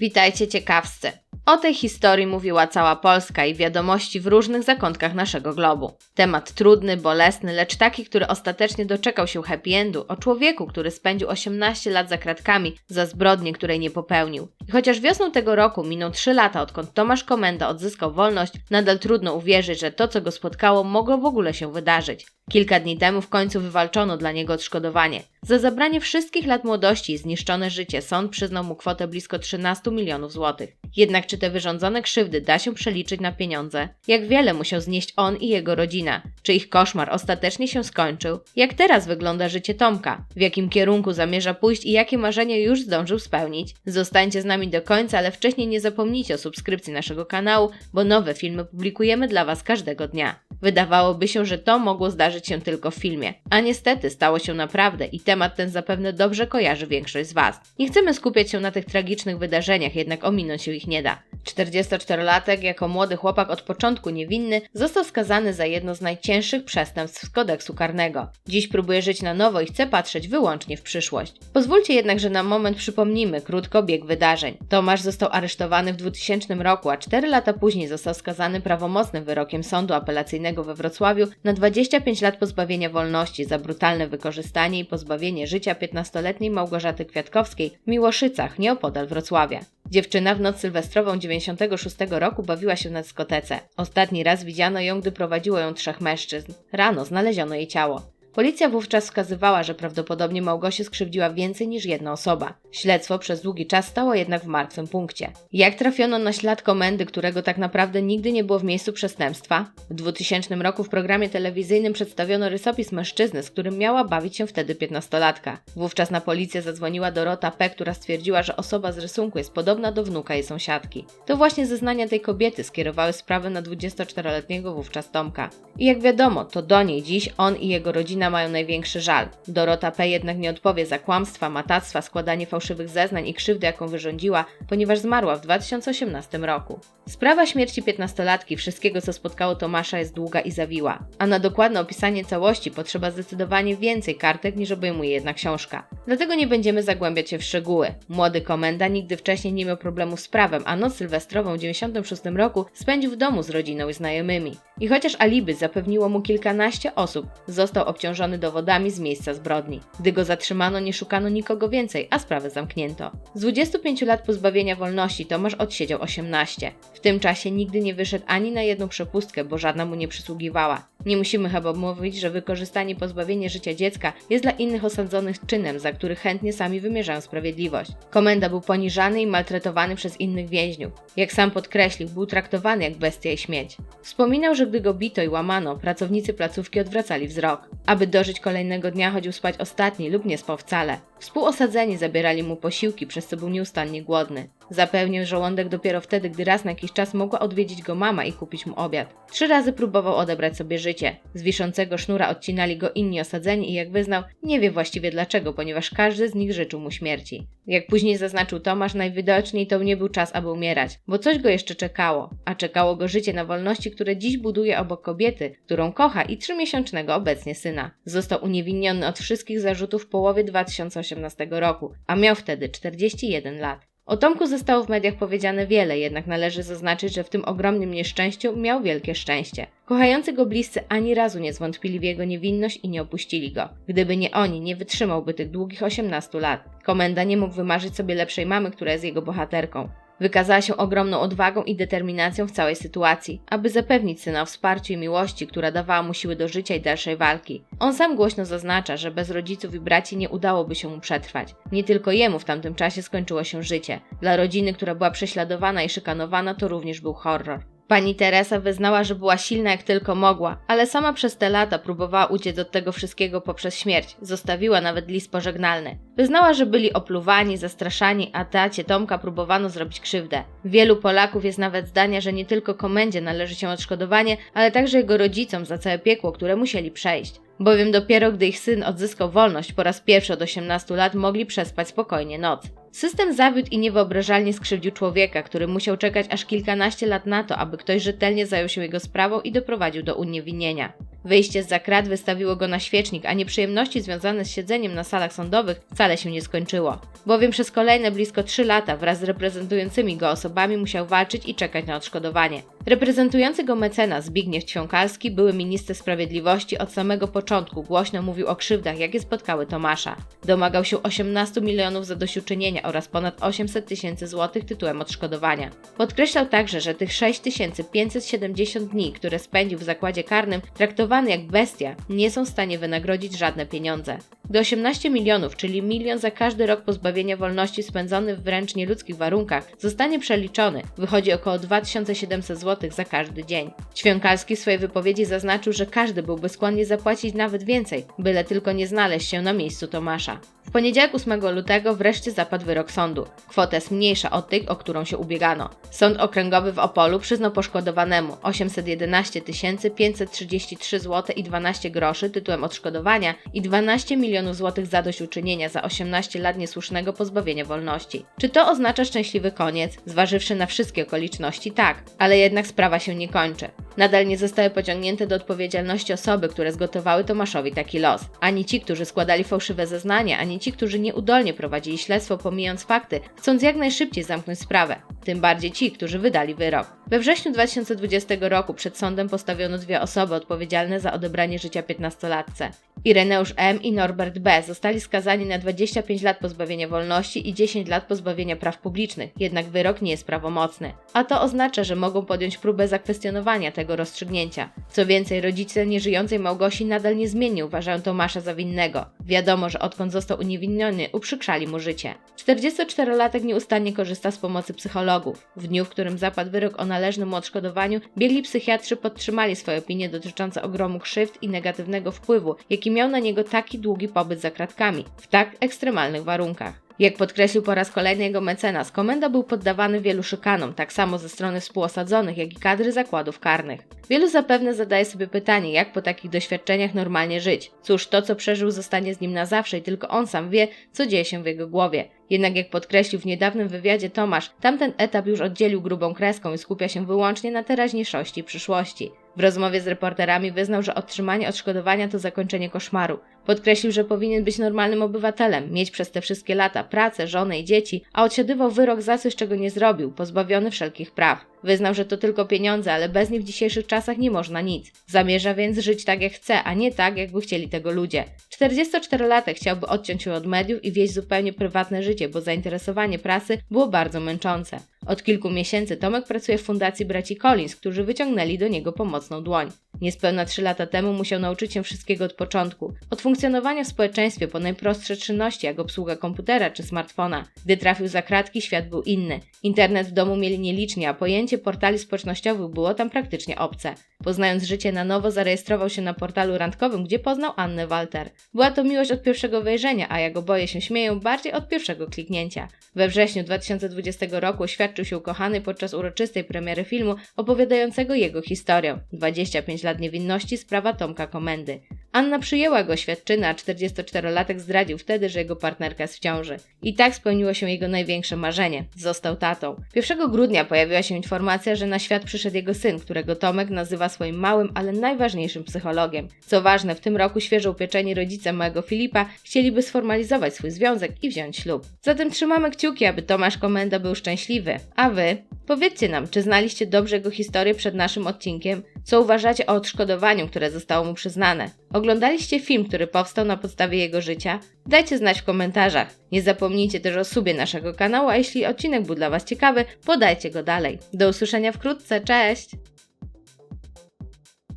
Witajcie ciekawscy. O tej historii mówiła cała Polska i wiadomości w różnych zakątkach naszego globu. Temat trudny, bolesny, lecz taki, który ostatecznie doczekał się happy endu, o człowieku, który spędził 18 lat za kratkami za zbrodnię, której nie popełnił. I chociaż wiosną tego roku miną 3 lata, odkąd Tomasz Komenda odzyskał wolność, nadal trudno uwierzyć, że to, co go spotkało, mogło w ogóle się wydarzyć. Kilka dni temu w końcu wywalczono dla niego odszkodowanie. Za zabranie wszystkich lat młodości i zniszczone życie sąd przyznał mu kwotę blisko 13 milionów złotych. Jednak czy te wyrządzone krzywdy da się przeliczyć na pieniądze? Jak wiele musiał znieść on i jego rodzina? Czy ich koszmar ostatecznie się skończył? Jak teraz wygląda życie Tomka? W jakim kierunku zamierza pójść i jakie marzenia już zdążył spełnić? Zostańcie z nami do końca, ale wcześniej nie zapomnijcie o subskrypcji naszego kanału, bo nowe filmy publikujemy dla Was każdego dnia. Wydawałoby się, że to mogło zdarzyć się tylko w filmie, a niestety stało się naprawdę i temat ten zapewne dobrze kojarzy większość z Was. Nie chcemy skupiać się na tych tragicznych wydarzeniach, jednak ominąć ich nie da. 44-latek, jako młody chłopak od początku niewinny, został skazany za jedno z najcięższych przestępstw z kodeksu karnego. Dziś próbuje żyć na nowo i chce patrzeć wyłącznie w przyszłość. Pozwólcie jednak, że na moment przypomnimy krótko bieg wydarzeń. Tomasz został aresztowany w 2000 roku, a 4 lata później został skazany prawomocnym wyrokiem sądu apelacyjnego we Wrocławiu na 25 lat pozbawienia wolności za brutalne wykorzystanie i pozbawienie życia 15-letniej Małgorzaty Kwiatkowskiej w Miłoszycach, nieopodal Wrocławia. Dziewczyna w noc sylwestrową 96 roku bawiła się na dyskotece. Ostatni raz widziano ją, gdy prowadziło ją trzech mężczyzn. Rano znaleziono jej ciało. Policja wówczas wskazywała, że prawdopodobnie Małgosię skrzywdziła więcej niż jedna osoba. Śledztwo przez długi czas stało jednak w martwym punkcie. Jak trafiono na ślad komendy, którego tak naprawdę nigdy nie było w miejscu przestępstwa? W 2000 roku w programie telewizyjnym przedstawiono rysopis mężczyzny, z którym miała bawić się wtedy piętnastolatka. Wówczas na policję zadzwoniła Dorota P., która stwierdziła, że osoba z rysunku jest podobna do wnuka jej sąsiadki. To właśnie zeznania tej kobiety skierowały sprawę na 24-letniego wówczas Tomka. I jak wiadomo, to do niej dziś on i jego rodzina mają największy żal. Dorota P. jednak nie odpowie za kłamstwa, matactwa, składanie fałszywych zeznań i krzywdy, jaką wyrządziła, ponieważ zmarła w 2018 roku. Sprawa śmierci piętnastolatki, wszystkiego co spotkało Tomasza jest długa i zawiła, a na dokładne opisanie całości potrzeba zdecydowanie więcej kartek niż obejmuje jedna książka. Dlatego nie będziemy zagłębiać się w szczegóły. Młody komenda nigdy wcześniej nie miał problemu z prawem, a noc sylwestrową w 96 roku spędził w domu z rodziną i znajomymi. I chociaż alibi zapewniło mu kilkanaście osób, został obciążony dowodami z miejsca zbrodni. Gdy go zatrzymano, nie szukano nikogo więcej, a sprawę zamknięto. Z 25 lat pozbawienia wolności Tomasz odsiedział 18. W tym czasie nigdy nie wyszedł ani na jedną przepustkę, bo żadna mu nie przysługiwała. Nie musimy chyba mówić, że wykorzystanie i pozbawienie życia dziecka jest dla innych osadzonych czynem, za który chętnie sami wymierzają sprawiedliwość. Komenda był poniżany i maltretowany przez innych więźniów. Jak sam podkreślił, był traktowany jak bestia i śmieć. Wspominał, że gdy go bito i łamano, pracownicy placówki odwracali wzrok. Aby dożyć kolejnego dnia, chodził spać ostatni lub nie spał wcale. Współosadzeni zabierali mu posiłki, przez co był nieustannie głodny. Zapełnił żołądek dopiero wtedy, gdy raz na jakiś czas mogła odwiedzić go mama i kupić mu obiad. Trzy razy próbował odebrać sobie życie. Z wiszącego sznura odcinali go inni osadzeni i jak wyznał, nie wie właściwie dlaczego, ponieważ każdy z nich życzył mu śmierci. Jak później zaznaczył Tomasz, najwidoczniej to nie był czas, aby umierać, bo coś go jeszcze czekało, a czekało go życie na wolności, które dziś buduje obok kobiety, którą kocha i trzymiesięcznego obecnie syna. Został uniewinniony od wszystkich zarzutów w połowie 2018 roku, a miał wtedy 41 lat. O Tomku zostało w mediach powiedziane wiele, jednak należy zaznaczyć, że w tym ogromnym nieszczęściu miał wielkie szczęście. Kochający go bliscy ani razu nie zwątpili w jego niewinność i nie opuścili go. Gdyby nie oni, nie wytrzymałby tych długich 18 lat. Komenda nie mógł wymarzyć sobie lepszej mamy, która jest jego bohaterką. Wykazała się ogromną odwagą i determinacją w całej sytuacji, aby zapewnić syna o wsparciu i miłości, która dawała mu siły do życia i dalszej walki. On sam głośno zaznacza, że bez rodziców i braci nie udałoby się mu przetrwać. Nie tylko jemu w tamtym czasie skończyło się życie. Dla rodziny, która była prześladowana i szykanowana, to również był horror. Pani Teresa wyznała, że była silna jak tylko mogła, ale sama przez te lata próbowała uciec od tego wszystkiego poprzez śmierć. Zostawiła nawet list pożegnalny. Wyznała, że byli opluwani, zastraszani, a tacie Tomka próbowano zrobić krzywdę. Wielu Polaków jest nawet zdania, że nie tylko komendzie należy się odszkodowanie, ale także jego rodzicom za całe piekło, które musieli przejść bowiem dopiero gdy ich syn odzyskał wolność po raz pierwszy od 18 lat mogli przespać spokojnie noc. System zawiódł i niewyobrażalnie skrzywdził człowieka, który musiał czekać aż kilkanaście lat na to, aby ktoś rzetelnie zajął się jego sprawą i doprowadził do uniewinnienia. Wyjście z zakrat wystawiło go na świecznik, a nieprzyjemności związane z siedzeniem na salach sądowych wcale się nie skończyło. Bowiem przez kolejne blisko 3 lata wraz z reprezentującymi go osobami musiał walczyć i czekać na odszkodowanie. Reprezentujący go mecenas Zbigniew Ćwiąkalski, były minister sprawiedliwości od samego początku głośno mówił o krzywdach, jakie spotkały Tomasza. Domagał się 18 milionów zadośćuczynienia oraz ponad 800 tysięcy złotych tytułem odszkodowania. Podkreślał także, że tych 6570 dni, które spędził w zakładzie karnym, traktowany jak bestia, nie są w stanie wynagrodzić żadne pieniądze. Gdy 18 milionów, czyli milion za każdy rok pozbawienia wolności spędzony w wręcz nieludzkich warunkach, zostanie przeliczony, wychodzi około 2700 zł za każdy dzień. Ćwiąkalski w swojej wypowiedzi zaznaczył, że każdy byłby skłonny zapłacić nawet więcej, byle tylko nie znaleźć się na miejscu Tomasza. W poniedziałek 8 lutego wreszcie zapadł wyrok sądu. Kwota jest mniejsza od tej, o którą się ubiegano. Sąd okręgowy w Opolu przyznał poszkodowanemu 811 533 zł i 12 groszy tytułem odszkodowania i 12 milionów złotych zadośćuczynienia za 18 lat niesłusznego pozbawienia wolności. Czy to oznacza szczęśliwy koniec? Zważywszy na wszystkie okoliczności, tak, ale jednak sprawa się nie kończy. Nadal nie zostały pociągnięte do odpowiedzialności osoby, które zgotowały Tomaszowi taki los. Ani ci, którzy składali fałszywe zeznania, ani ci, którzy nieudolnie prowadzili śledztwo, pomijając fakty, chcąc jak najszybciej zamknąć sprawę. Tym bardziej ci, którzy wydali wyrok. We wrześniu 2020 roku przed sądem postawiono dwie osoby odpowiedzialne za odebranie życia 15-latce. Ireneusz M. i Norbert B. zostali skazani na 25 lat pozbawienia wolności i 10 lat pozbawienia praw publicznych, jednak wyrok nie jest prawomocny. A to oznacza, że mogą podjąć próbę zakwestionowania tego rozstrzygnięcia. Co więcej, rodzice nieżyjącej Małgosi nadal niezmiennie uważają Tomasza za winnego. Wiadomo, że odkąd został uniewinniony, uprzykrzali mu życie. 44-latek nieustannie korzysta z pomocy psychologów. W dniu, w którym zapadł wyrok o należnym mu odszkodowaniu, biegli psychiatrzy podtrzymali swoje opinie dotyczące ogromu krzywd i negatywnego wpływu, jaki miał na niego taki długi pobyt za kratkami, w tak ekstremalnych warunkach. Jak podkreślił po raz kolejny jego mecenas, komenda był poddawany wielu szykanom, tak samo ze strony współosadzonych, jak i kadry zakładów karnych. Wielu zapewne zadaje sobie pytanie, jak po takich doświadczeniach normalnie żyć. Cóż, to co przeżył zostanie z nim na zawsze i tylko on sam wie, co dzieje się w jego głowie. Jednak jak podkreślił w niedawnym wywiadzie Tomasz, tamten etap już oddzielił grubą kreską i skupia się wyłącznie na teraźniejszości i przyszłości. W rozmowie z reporterami wyznał, że otrzymanie odszkodowania to zakończenie koszmaru. Podkreślił, że powinien być normalnym obywatelem, mieć przez te wszystkie lata pracę, żonę i dzieci, a odsiadywał wyrok za coś, czego nie zrobił, pozbawiony wszelkich praw. Wyznał, że to tylko pieniądze, ale bez nich w dzisiejszych czasach nie można nic. Zamierza więc żyć tak jak chce, a nie tak, jakby chcieli tego ludzie. 44-latek chciałby odciąć się od mediów i wieść zupełnie prywatne życie, bo zainteresowanie prasy było bardzo męczące. Od kilku miesięcy Tomek pracuje w fundacji braci Collins, którzy wyciągnęli do niego pomocną dłoń. Niespełna trzy lata temu musiał nauczyć się wszystkiego od początku. Od funkcjonowania w społeczeństwie po najprostsze czynności, jak obsługa komputera czy smartfona. Gdy trafił za kratki, świat był inny. Internet w domu mieli nieliczni, a pojęcie portali społecznościowych było tam praktycznie obce. Poznając życie na nowo, zarejestrował się na portalu randkowym, gdzie poznał Annę Walter. Była to miłość od pierwszego wejrzenia, a jak oboje się śmieją, bardziej od pierwszego kliknięcia. We wrześniu 2020 roku oświadczył się ukochany podczas uroczystej premiery filmu opowiadającego jego historię. 25 lat niewinności, sprawa Tomka Komendy. Anna przyjęła go oświadczyny, a 44-latek zdradził wtedy, że jego partnerka jest w ciąży. I tak spełniło się jego największe marzenie. Został tatą. 1 grudnia pojawiła się informacja, że na świat przyszedł jego syn, którego Tomek nazywa swoim małym, ale najważniejszym psychologiem. Co ważne, w tym roku świeżo upieczeni rodzice małego Filipa chcieliby sformalizować swój związek i wziąć ślub. Zatem trzymamy kciuki, aby Tomasz Komenda był szczęśliwy. A wy? Powiedzcie nam, czy znaliście dobrze jego historię przed naszym odcinkiem? Co uważacie o odszkodowaniu, które zostało mu przyznane? Oglądaliście film, który powstał na podstawie jego życia? Dajcie znać w komentarzach. Nie zapomnijcie też o subie naszego kanału, a jeśli odcinek był dla Was ciekawy, podajcie go dalej. Do usłyszenia wkrótce, cześć!